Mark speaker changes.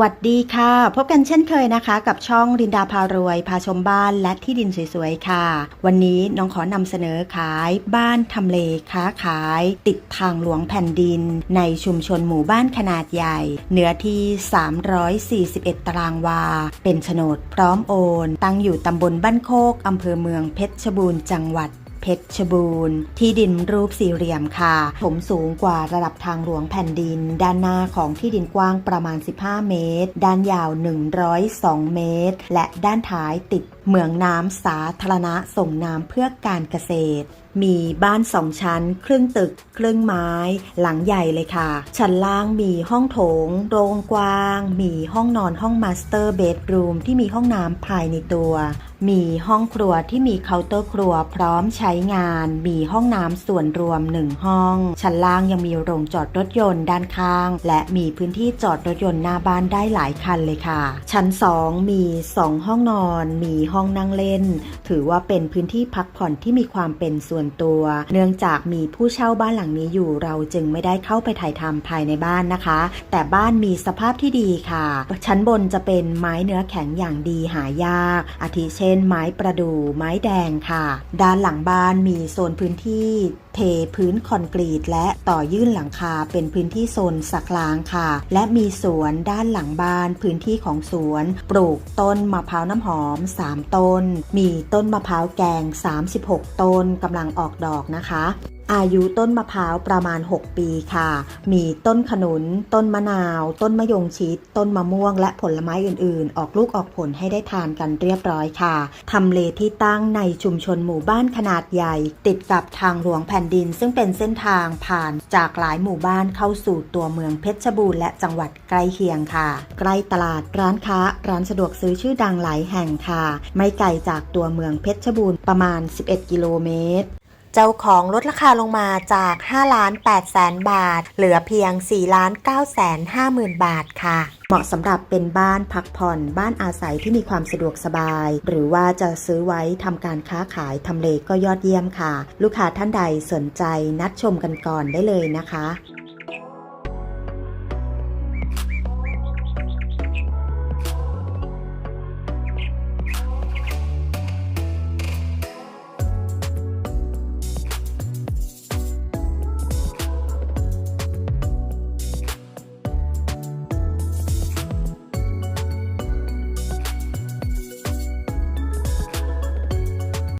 Speaker 1: วัสดีค่ะ พบกันเช่นเคยนะคะ กับช่องรินดาพารวย พาชมบ้านและที่ดินสวยๆ ค่ะ วันนี้น้องขอนำเสนอขายบ้านทำเลค้าขาย ติดทางหลวงแผ่นดิน ในชุมชนหมู่บ้านขนาดใหญ่ เนื้อที่ 341 ตารางวา เป็นโฉนดพร้อมโอน ตั้งอยู่ตำบลบ้านโคกอำเภอเมืองเพชรบูรณ์จังหวัด เพชรบูรณ์ ที่ดินรูปสี่เหลี่ยมค่ะถมสูงกว่าระดับทางหลวงแผ่นดิน ด้านหน้าของที่ดินกว้างประมาณ 15 เมตร ด้านยาว 102 เมตร และด้านท้ายติดเหมืองน้ำสาธารณะส่งน้ำเพื่อการเกษตร มีบ้านสองชั้น ครึ่งตึก ครึ่งไม้ หลังใหญ่เลยค่ะ ชั้นล่างมีห้องโถง โรงกว้าง มีห้องนอนห้องมาสเตอร์เบดรูมที่มีห้องน้ำภายในตัว มีห้องครัวที่มีเคาน์เตอร์ครัวพร้อมใช้งาน มีห้องน้ำส่วนรวมหนึ่งห้อง ชั้นล่างยังมีโรงจอดรถยนต์ด้านข้าง และมีพื้นที่จอดรถยนต์หน้าบ้านได้หลายคันเลยค่ะ ชั้น 2 มี 2 ห้องนอน มีห้องนั่งเล่น ถือว่าเป็นพื้นที่พักผ่อนที่มีความเป็นส่วนตัว เนื่องจากมีผู้เช่าบ้านหลังนี้อยู่เราจึงไม่ได้เข้าไปถ่ายทำภายในบ้านนะคะ แต่บ้านมีสภาพที่ดีค่ะ ชั้นบนจะเป็นไม้เนื้อแข็งอย่างดีหายาก อาทิเช่น็นไม้ประดู่ไม้แดงค่ะ ด้านหลังบ้านมีโซนพื้นที่เทพื้นคอนกรีต และต่อยื่นหลังคาเป็นพื้นที่โซนสักล้างค่ะ และมีสวนด้านหลังบ้านพื้นที่ของสวน ปลูกต้นมะพร้าวน้ำหอม 3 ต้น มีต้นมะพร้าวแกง 36 ต้นกำลังออกดอกนะคะ อายุต้นมะพร้าวประมาณ 6 ปีค่ะ มีต้นขนุน ต้นมะนาว ต้นมะยงชิด ต้นมะม่วง และผลไม้อื่นๆ ออกลูกออกผลให้ได้ทานกันเรียบร้อยค่ะ ทำเลที่ตั้งในชุมชนหมู่บ้านขนาดใหญ่ ติดกับทางหลวงแผ่นดิน ซึ่งเป็นเส้นทางผ่านจากหลายหมู่บ้านเข้าสู่ตัวเมืองเพชรบูรณ์และจังหวัดใกล้เคียงค่ะ ใกล้ตลาดร้านค้า ร้านสะดวกซื้อชื่อดังหลายแห่งค่ะ ไม่ไกลจากตัวเมืองเพชรบูรณ์ประมาณ 11 กิโลเมตร เจ้าของลดราคาลงมาจาก 5 ล้าน8แสนบาท เหลือเพียง 4 ล้าน9แสน5หมื่นบาทค่ะ เหมาะสำหรับเป็นบ้านพักผ่อน บ้านอาศัยที่มีความสะดวกสบาย หรือว่าจะซื้อไว้ทำการค้าขายทำเลก็ยอดเยี่ยมค่ะ ลูกค้าท่านใดสนใจนัดชมกันก่อนได้เลยนะคะ